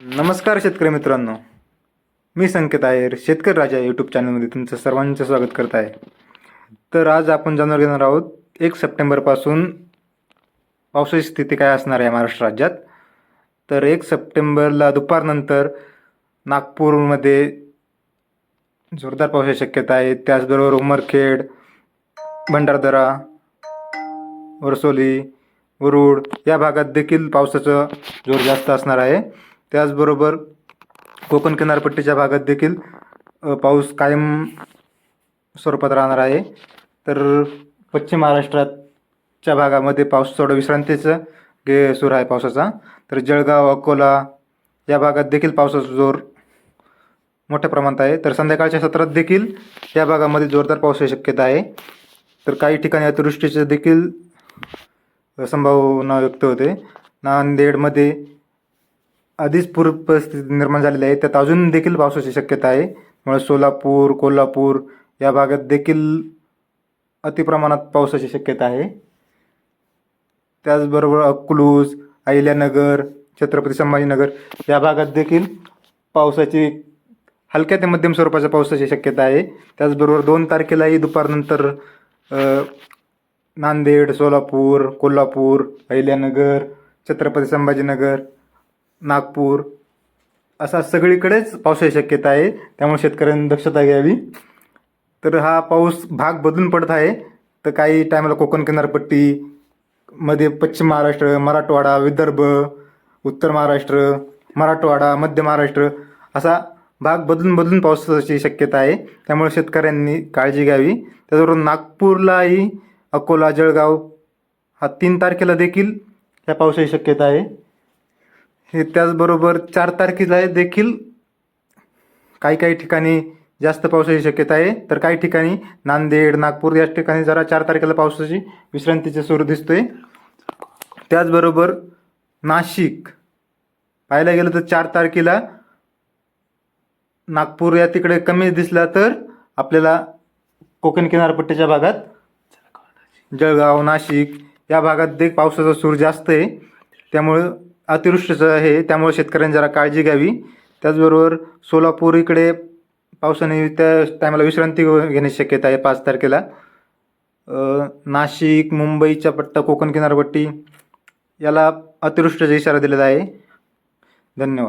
नमस्कार शेतकरी मित्रांनो. मी संकेत आहेर शेतकरी राजा यूट्यूब चॅनलमध्ये तुमचं सर्वांचं स्वागत करत आहे. तर आज आपण जाणून घेणार आहोत एक सप्टेंबरपासून पावसाची स्थिती काय असणार आहे महाराष्ट्र राज्यात? तर एक सप्टेंबरला दुपारनंतर नागपूरमध्ये जोरदार पावसाची शक्यता आहे. त्याचबरोबर उमरखेड भंडारदरा वरसोली वरुड या भागात देखील पावसाचा जोर जास्त असणार आहे. त्याचबरोबर कोकण किनारपट्टीच्या भागात देखील पाऊस कायम स्वरूपात राहणार आहे. तर पश्चिम महाराष्ट्राच्या भागामध्ये पाऊस थोडं विश्रांतीचं गे सुरू आहे पावसाचा. तर जळगाव अकोला या भागात देखील पावसाचा जोर मोठ्या प्रमाणात आहे. तर संध्याकाळच्या सत्रात देखील या भागामध्ये जोरदार पावसाची शक्यता आहे. तर काही ठिकाणी अतिवृष्टीचे देखील संभावना व्यक्त होते. नांदेडमध्ये आधीच पूर परिस्थिती निर्माण झालेली आहे. त्यात अजून देखील पावसाची शक्यता आहे. त्यामुळे सोलापूर कोल्हापूर या भागात देखील अतिप्रमाणात पावसाची शक्यता आहे. त्याचबरोबर अकलूज अहिल्यानगर छत्रपती संभाजीनगर या भागात देखील पावसाची हलक्या ते मध्यम स्वरूपाच्या पावसाची शक्यता आहे. त्याचबरोबर दोन तारखेलाही दुपारनंतर नांदेड सोलापूर कोल्हापूर अहिल्यानगर छत्रपती संभाजीनगर नागपूर असा सगळीकडेच पावसाची शक्यता आहे. त्यामुळे शेतकऱ्यांनी दक्षता घ्यावी. तर हा पाऊस भाग बदलून पडत आहे. तर काही टायमाला कोकण किनारपट्टी मध्ये पश्चिम महाराष्ट्र मराठवाडा विदर्भ उत्तर महाराष्ट्र मराठवाडा मध्य महाराष्ट्र असा भाग बदलून बदलून पावसाची शक्यता आहे. त्यामुळे शेतकऱ्यांनी काळजी घ्यावी. त्याचबरोबर नागपूरलाही अकोला जळगाव हा तीन तारखेला देखील ह्या पावसाची शक्यता आहे. हे त्याचबरोबर चार तारखेला देखील. काही काही ठिकाणी जास्त पावसाची शक्यता आहे. तर काही ठिकाणी नांदेड नागपूर या ठिकाणी जरा चार तारखेला पावसाची विश्रांतीचे सूर दिसतोय. त्याचबरोबर नाशिक. पाहायला गेलं तर चार तारखेला नागपूर या तिकडे कमी दिसला तर आपल्याला कोकण किनारपट्टीच्या भागात जळगाव नाशिक या भागात देख पावसाचा सूर जास्त आहे. त्यामुळं अतिवृष्टीचं आहे त्यामुळे शेतकऱ्यांनी जरा काळजी घ्यावी. त्याचबरोबर सोलापूर इकडे पावसाने त्या टायमाला विश्रांती घेण्याची शक्यता आहे पाच तारखेला. नाशिक मुंबईच्या पट्टा कोकण किनारपट्टी याला अतिवृष्टीचा इशारा दिलेला आहे. धन्यवाद.